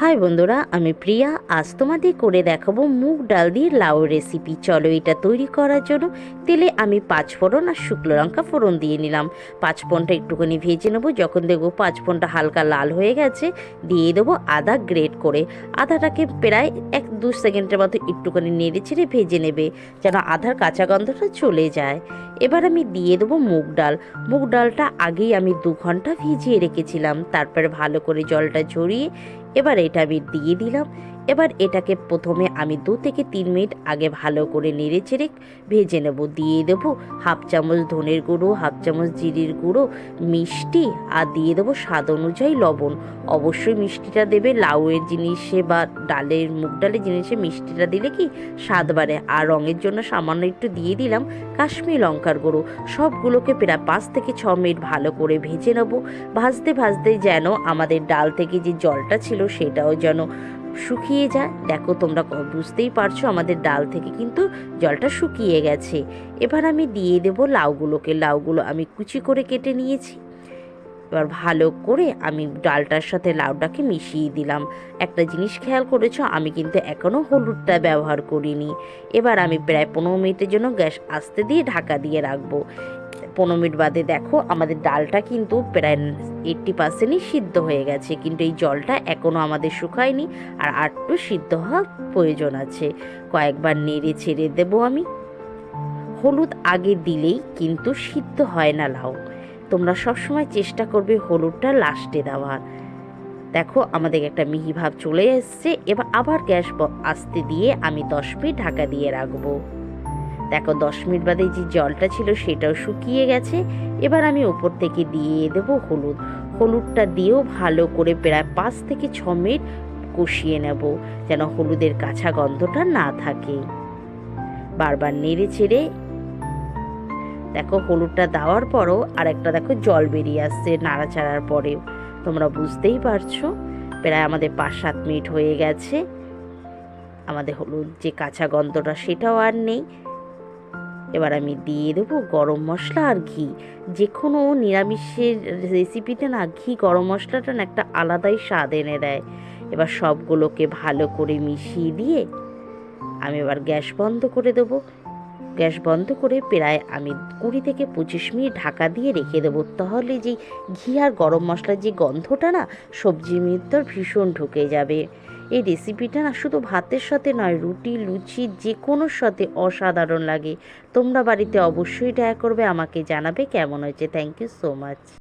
High বন্ধুরা, আমি প্রিয়া। আজ তোমাদের করে দেখাবো মুগ ডাল দিয়ে লাউ রেসিপি চলো এটা তৈরি করার জন্য তেলে আমি পাঁচ ফোড়ন আর শুকনো লঙ্কা ফোড়ন দিয়ে নিলাম। পাঁচ ফোড়নটা একটুখানি ভেজে নেব। যখন দেখব পাঁচ ফোড়নটা হালকা লাল হয়ে গেছে, দিয়ে দেবো আদা গ্রেট করে। আদাটাকে প্রায় এক দু সেকেন্ডের মতো একটুখানি নেড়ে ছেড়ে ভেজে নেবে, যেন আধার কাঁচা গন্ধটা চলে যায়। এবার আমি দিয়ে দেবো মুগ ডাল। মুগ ডালটা আগেই আমি দু ঘণ্টা ভিজিয়ে রেখেছিলাম। তারপরে ভালো করে জলটা ঝরিয়ে এবার আমি দিয়ে দিলাম এবার এটাকে প্রথমে আমি দু থেকে তিন মিনিট আগে ভালো করে নেড়ে চেড়ে ভেজে নেব। দিয়ে দেবো হাফ চামচ ধনের গুঁড়ো, হাফ চামচ জিরির গুঁড়ো, মিষ্টি আর দিয়ে দেবো স্বাদ অনুযায়ী লবণ। অবশ্যই মিষ্টিটা দেবে লাউয়ের জিনিসে বা ডালের, মুগ ডালের জিনিসে মিষ্টিটা দিলে কি স্বাদ বাড়ে। আর রঙের জন্য সামান্য একটু দিয়ে দিলাম কাশ্মীর লঙ্কার গুঁড়ো। সবগুলোকে প্রায় পাঁচ থেকে ছ মিনিট ভালো করে ভেজে নেব। ভাজতে ভাজতে যেন আমাদের ডাল থেকে যে জলটা ছিল সেটাও যেন শুকিয়ে যায়। দেখো, তোমরা বুঝতেই পারছ আমাদের ডাল থেকে কিন্তু জলটা শুকিয়ে গেছে। এবার আমি দিয়ে দেবো লাউগুলোকে। লাউগুলো আমি কুচি করে কেটে নিয়েছি। এবার ভালো করে আমি ডালটার সাথে লাউটাকে মিশিয়ে দিলাম। একটা জিনিস খেয়াল করেছ, আমি কিন্তু এখনও হলুদটা ব্যবহার করিনি। এবার আমি প্রায় পনেরো মিনিটের জন্য গ্যাস আস্তে দিয়ে ঢাকা দিয়ে রাখব। পনেরো মিনিট বাদে দেখো, আমাদের ডালটা কিন্তু প্রায় এইট্টি পার্সেন্টই সিদ্ধ হয়ে গেছে। কিন্তু এই জলটা এখনও আমাদের শুকায়নি আর আটটু সিদ্ধ হওয়ার প্রয়োজন আছে। কয়েকবার নেড়ে ছেড়ে দেবো আমি। হলুদ আগে দিলেই কিন্তু সিদ্ধ হয় না লাউ। তোমরা সবসময় চেষ্টা করবে হলুদটা লাস্টে দেওয়ার। দেখো, আমাদের একটা মিহি ভাব চলে এসছে। এবার আবার গ্যাস আস্তে দিয়ে আমি দশ মিনিট ঢাকা দিয়ে রাখব। দেখো, দশ মিনিট বাদে যে জলটা ছিল সেটাও শুকিয়ে গেছে। এবার আমি ওপর থেকে দিয়ে দেবো হলুদ। হলুদটা দিয়েও ভালো করে প্রায় পাঁচ থেকে ছ মিনিট কষিয়ে নেব, যেন হলুদের কাঁচা গন্ধটা না থাকে। বারবার নেড়ে ছেড়ে দেখো, হলুদটা দেওয়ার পরও আরেকটা দেখো, জল বেরিয়ে আসছে নাড়াচাড়ার পরেও। তোমরা বুঝতেই পারছ, প্রায় আমাদের পাঁচ সাত মিনিট হয়ে গেছে। আমাদের হলুদ যে কাঁচা গন্ধটা, সেটাও আর নেই। এবার আমি দিয়ে দেবো গরম মশলা আর ঘি। যে কোনো নিরামিষের রেসিপিতে না ঘি গরম মশলাটা না একটা আলাদাই স্বাদ এনে দেয়। এবার সবগুলোকে ভালো করে মিশিয়ে দিয়ে আমি এবার গ্যাস বন্ধ করে দেবো। গ্যাস বন্ধ করে প্রায় আমি কুড়ি থেকে পঁচিশ মিনিট ঢাকা দিয়ে রেখে দেবো। তাহলে যে ঘি আর গরম মশলার যে গন্ধটা না সবজির ভিতর ভীষণ ঢুকে যাবে। এই রেসিপিটা না শুধু ভাতের সাথে নয়, রুটি, লুচি যে কোনোর সাথে অসাধারণ লাগে। তোমরা বাড়িতে অবশ্যই ট্রাই করবে, আমাকে জানাবে কেমন হয়েছে। Thank you so much